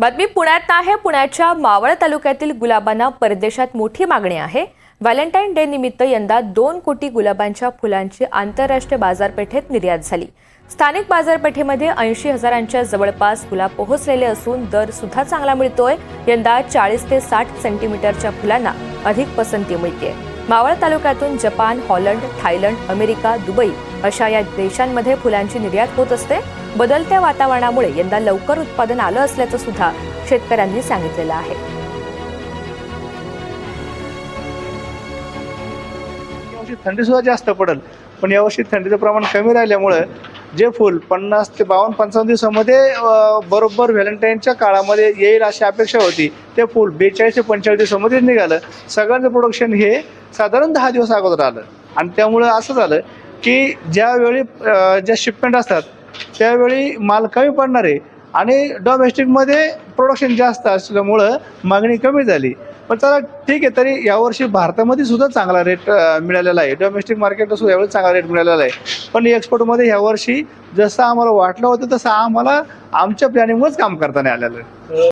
बातमी पुण्यात आहे. पुण्याच्या मावळ तालुक्यातील गुलाबांना परदेशात मोठी मागणी आहे. व्हॅलेंटाईन डे निमित्त यंदा दोन कोटी गुलाबांच्या फुलांची आंतरराष्ट्रीय बाजारपेठेत निर्यात झाली. स्थानिक बाजारपेठेमध्ये ऐंशी हजारांच्या जवळपास गुलाब पोहोचलेले असून दर सुद्धा चांगला मिळतोय. यंदा चाळीस ते साठ सेंटीमीटरच्या फुलांना अधिक पसंती मिळते मावळ तालुक्यातून Japan Holland Thailand America Dubai अशा या देशांमध्ये फुलांची निर्यात होत असते. बदलत्या वातावरणामुळे यंदा लवकर उत्पादन आलं असल्याचं सुद्धा शेतकऱ्यांनी सांगितलेलं आहे. यावर्षी थंडी सुद्धा जास्त पडेल पण यावर्षी थंडीचं प्रमाण कमी राहिल्यामुळं जे फुल पन्नास ते बावन्न पंचावन्न दिवसामध्ये बरोबर व्हॅलेंटाईनच्या काळामध्ये येईल अशी अपेक्षा होती ते फुल बेचाळीस ते पंचेचाळीस दिवसामध्ये निघालं. सगळ्यांचं प्रोडक्शन हे साधारण दहा दिवस अगोदर आलं. आणि त्यामुळं असं झालं की ज्यावेळी ज्या शिपमेंट असतात त्यावेळी माल कमी पडणार आहे. आणि डोमेस्टिकमध्ये प्रोडक्शन जास्त असल्यामुळं मागणी कमी झाली. पण चला ठीक आहे तरी यावर्षी भारतामध्ये सुद्धा चांगला रेट मिळालेला आहे. डोमेस्टिक मार्केटला सुद्धा यावेळी चांगला रेट मिळालेला आहे. पण एक्सपोर्टमध्ये यावर्षी जसं आम्हाला वाटलं होतं तसं आम्हाला आमच्या प्लॅनिंगवरच काम करताना आलेलं आहे.